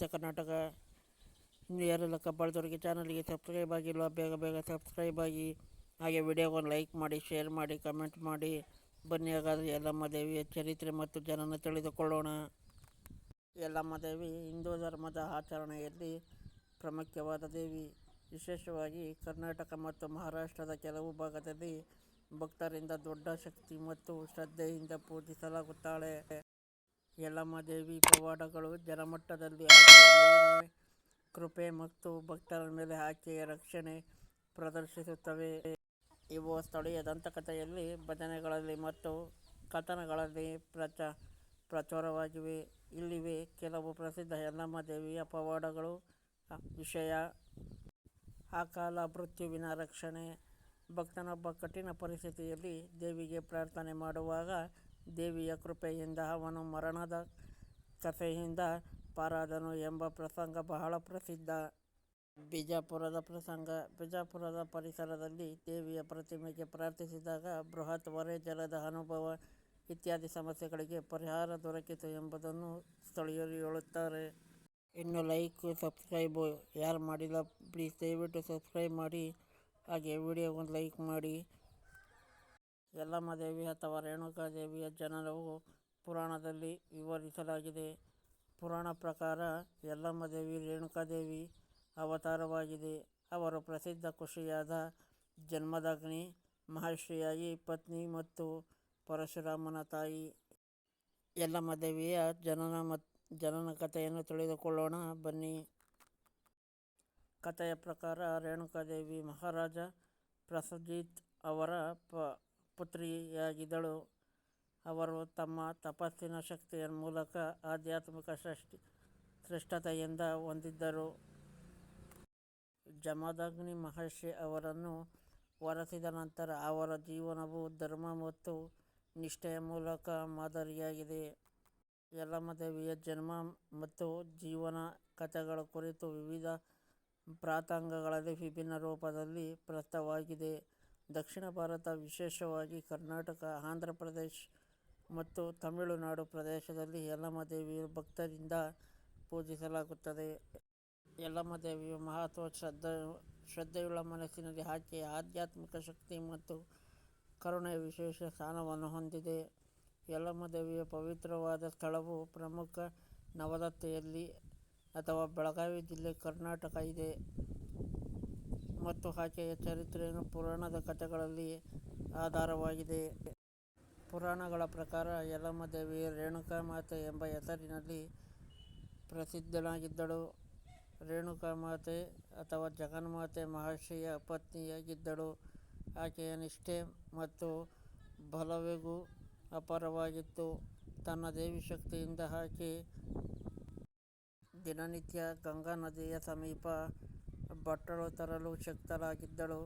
ನಮಸ್ತೆ ಕರ್ನಾಟಕ. ಇನ್ನು ಯಾರೆಲ್ಲ ಕಬ್ಬಾಳದವ್ರಿಗೆ ಚಾನಲ್ಗೆ ಸಬ್ಸ್ಕ್ರೈಬ್ ಆಗಿಲ್ಲ ಬೇಗ ಬೇಗ ಸಬ್ಸ್ಕ್ರೈಬ್ ಆಗಿ, ಹಾಗೆ ವಿಡಿಯೋವನ್ನು ಲೈಕ್ ಮಾಡಿ ಶೇರ್ ಮಾಡಿ ಕಮೆಂಟ್ ಮಾಡಿ. ಬನ್ನಿ ಹಾಗಾದರೆ ಯಲ್ಲಮ್ಮ ದೇವಿಯ ಚರಿತ್ರೆ ಮತ್ತು ಜನನ ತಿಳಿದುಕೊಳ್ಳೋಣ. ಯಲ್ಲಮ್ಮ ದೇವಿ, ಹಿಂದೂ ಧರ್ಮದ ಆಚರಣೆಯಲ್ಲಿ ಪ್ರಾಮುಖ್ಯವಾದ ದೇವಿ. ವಿಶೇಷವಾಗಿ ಕರ್ನಾಟಕ ಮತ್ತು ಮಹಾರಾಷ್ಟ್ರದ ಕೆಲವು ಭಾಗದಲ್ಲಿ ಭಕ್ತರಿಂದ ದೊಡ್ಡ ಶಕ್ತಿ ಮತ್ತು ಶ್ರದ್ಧೆಯಿಂದ ಪೂಜಿಸಲಾಗುತ್ತಾಳೆ. ಯಲ್ಲಮ್ಮ ದೇವಿ ಪವಾಡಗಳು ಜನಮಟ್ಟದಲ್ಲಿ ಕೃಪೆ ಮತ್ತು ಭಕ್ತರ ಮೇಲೆ ಆಕೆಯ ರಕ್ಷಣೆ ಪ್ರದರ್ಶಿಸುತ್ತವೆ. ಇವು ಸ್ಥಳೀಯ ದಂತಕಥೆಯಲ್ಲಿ, ಭಜನೆಗಳಲ್ಲಿ ಮತ್ತು ಕಥನಗಳಲ್ಲಿ ಪ್ರಚ ಪ್ರಚುರವಾಗಿವೆ. ಇಲ್ಲಿವೆ ಕೆಲವು ಪ್ರಸಿದ್ಧ ಯಲ್ಲಮ್ಮ ದೇವಿಯ ಪವಾಡಗಳು. ವಿಷಯ ಆ ಕಾಲ ಮೃತ್ಯುವಿನ ರಕ್ಷಣೆ. ಭಕ್ತನೊಬ್ಬ ಕಠಿಣ ಪರಿಸ್ಥಿತಿಯಲ್ಲಿ ದೇವಿಗೆ ಪ್ರಾರ್ಥನೆ ಮಾಡುವಾಗ ದೇವಿಯ ಕೃಪೆಯಿಂದ ಅವನು ಮರಣದ ಕಥೆಯಿಂದ ಪಾರಾದನು ಎಂಬ ಪ್ರಸಂಗ ಬಹಳ ಪ್ರಸಿದ್ಧ. ಬಿಜಾಪುರದ ಪ್ರಸಂಗ, ಬಿಜಾಪುರದ ಪರಿಸರದಲ್ಲಿ ದೇವಿಯ ಪ್ರತಿಮೆಗೆ ಪ್ರಾರ್ಥಿಸಿದಾಗ ಬೃಹತ್ ಹೊರೆ ಜಲದ ಅನುಭವ ಇತ್ಯಾದಿ ಸಮಸ್ಯೆಗಳಿಗೆ ಪರಿಹಾರ ದೊರಕಿತು ಎಂಬುದನ್ನು ಸ್ಥಳೀಯರು ಹೇಳುತ್ತಾರೆ. ಇನ್ನು ಲೈಕ್, ಸಬ್ಸ್ಕ್ರೈಬ್ ಯಾರು ಮಾಡಿಲ್ಲ, ಪ್ಲೀಸ್ ದಯವಿಟ್ಟು ಸಬ್ಸ್ಕ್ರೈಬ್ ಮಾಡಿ. ಹಾಗೆ ವಿಡಿಯೋಗೊಂದು ಲೈಕ್ ಮಾಡಿ. ಯಲ್ಲಮ್ಮ ದೇವಿ ಅಥವಾ ರೇಣುಕಾ ದೇವಿಯ ಜನನವು ಪುರಾಣದಲ್ಲಿ ವಿವರಿಸಲಾಗಿದೆ. ಪುರಾಣ ಪ್ರಕಾರ ಯಲ್ಲಮ್ಮ ದೇವಿ ರೇಣುಕಾದೇವಿ ಅವತಾರವಾಗಿದೆ. ಅವರು ಪ್ರಸಿದ್ಧ ಖುಷಿಯಾದ ಜನ್ಮದಗ್ನಿ, ಮಹರ್ಷಿಯಾಗಿ ಪತ್ನಿ ಮತ್ತು ಪರಶುರಾಮನ ತಾಯಿ. ಯಲ್ಲಮ್ಮ ದೇವಿಯ ಜನನ ಮತ್ತು ಜನನ ಕಥೆಯನ್ನು ತಿಳಿದುಕೊಳ್ಳೋಣ, ಬನ್ನಿ. ಕಥೆಯ ಪ್ರಕಾರ ರೇಣುಕಾದೇವಿ ಮಹಾರಾಜ ಪ್ರಸಜಿತ್ ಅವರ ಪ ಪುತ್ರಿಯಾಗಿದ್ದಳು. ಅವರು ತಮ್ಮ ತಪಸ್ಸಿನ ಶಕ್ತಿಯ ಮೂಲಕ ಆಧ್ಯಾತ್ಮಿಕ ಸೃಷ್ಟಿ ಶ್ರೇಷ್ಠತೆಯಿಂದ ಹೊಂದಿದ್ದರು. ಜಮದಗ್ನಿ ಮಹರ್ಷಿ ಅವರನ್ನು ವರಸಿದ ನಂತರ ಅವರ ಜೀವನವು ಧರ್ಮ ಮತ್ತು ನಿಷ್ಠೆಯ ಮೂಲಕ ಮಾದರಿಯಾಗಿದೆ. ಯಲ್ಲಮ್ಮ ದೇವಿಯ ಜನ್ಮ ಮತ್ತು ಜೀವನ ಕಥೆಗಳ ಕುರಿತು ವಿವಿಧ ಪ್ರಾತಂಗಗಳಲ್ಲಿ ವಿಭಿನ್ನ ರೂಪದಲ್ಲಿ ಪ್ರಸ್ತುತವಾಗಿದೆ. ದಕ್ಷಿಣ ಭಾರತ, ವಿಶೇಷವಾಗಿ ಕರ್ನಾಟಕ, ಆಂಧ್ರ ಪ್ರದೇಶ್ ಮತ್ತು ತಮಿಳುನಾಡು ಪ್ರದೇಶದಲ್ಲಿ ಯಲ್ಲಮ್ಮ ದೇವಿಯು ಭಕ್ತರಿಂದ ಪೂಜಿಸಲಾಗುತ್ತದೆ. ಯಲ್ಲಮ್ಮ ದೇವಿಯು ಮಹತ್ವ, ಶ್ರದ್ಧೆ, ಶ್ರದ್ಧೆಯುಳ್ಳ ಮನಸ್ಸಿನಲ್ಲಿ ಆಕೆಯ ಆಧ್ಯಾತ್ಮಿಕ ಶಕ್ತಿ ಮತ್ತು ಕರುಣೆಯ ವಿಶೇಷ ಸ್ಥಾನವನ್ನು ಹೊಂದಿದೆ. ಯಲ್ಲಮ್ಮ ದೇವಿಯ ಪವಿತ್ರವಾದ ಸ್ಥಳವು ಪ್ರಮುಖ ನವದತ್ತೆಯಲ್ಲಿ ಅಥವಾ ಬೆಳಗಾವಿ ಜಿಲ್ಲೆ ಕರ್ನಾಟಕ ಇದೆ. ಮತ್ತು ಆಕೆಯ ಚರಿತ್ರೆಯನ್ನು ಪುರಾಣದ ಕಥೆಗಳಲ್ಲಿ ಆಧಾರವಾಗಿದೆ. ಪುರಾಣಗಳ ಪ್ರಕಾರ ಯಲಮ್ಮ ದೇವಿ ರೇಣುಕಾ ಮಾತೆ ಎಂಬ ಹೆಸರಿನಲ್ಲಿ ಪ್ರಸಿದ್ಧನಾಗಿದ್ದಳು. ರೇಣುಕಾ ಮಾತೆ ಅಥವಾ ಜಗನ್ಮಾತೆ ಮಹರ್ಷಿಯ ಪತ್ನಿಯಾಗಿದ್ದಳು. ಆಕೆಯ ನಿಷ್ಠೆ ಮತ್ತು ಬಲವೆಗೂ ಅಪಾರವಾಗಿತ್ತು. ತನ್ನ ದೇವಿ ಶಕ್ತಿಯಿಂದ ಆಕೆ ದಿನನಿತ್ಯ ಗಂಗಾ ನದಿಯ ಸಮೀಪ ಬಟ್ಟಲು ತರಲು ಶಕ್ತರಾಗಿದ್ದಳು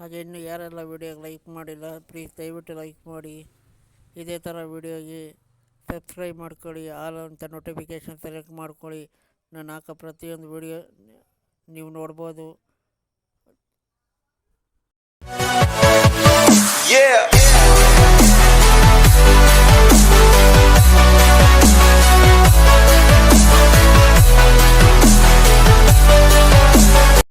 ಹಾಗೆ ಇನ್ನು ಯಾರೆಲ್ಲ ವಿಡಿಯೋಗೆ ಲೈಕ್ ಮಾಡಿಲ್ಲ ಪ್ಲೀಸ್ ದಯವಿಟ್ಟು ಲೈಕ್ ಮಾಡಿ. ಇದೇ ಥರ ವಿಡಿಯೋಗೆ ಸಬ್ಸ್ಕ್ರೈಬ್ ಮಾಡ್ಕೊಳ್ಳಿ, ಆಲ್ ಅಂತ ನೋಟಿಫಿಕೇಷನ್ ಸೆಲೆಕ್ಟ್ ಮಾಡ್ಕೊಳ್ಳಿ. ನಾನು ಹಾಕೋ ಪ್ರತಿಯೊಂದು ವಿಡಿಯೋ ನೀವು ನೋಡ್ಬೋದು. Yeah.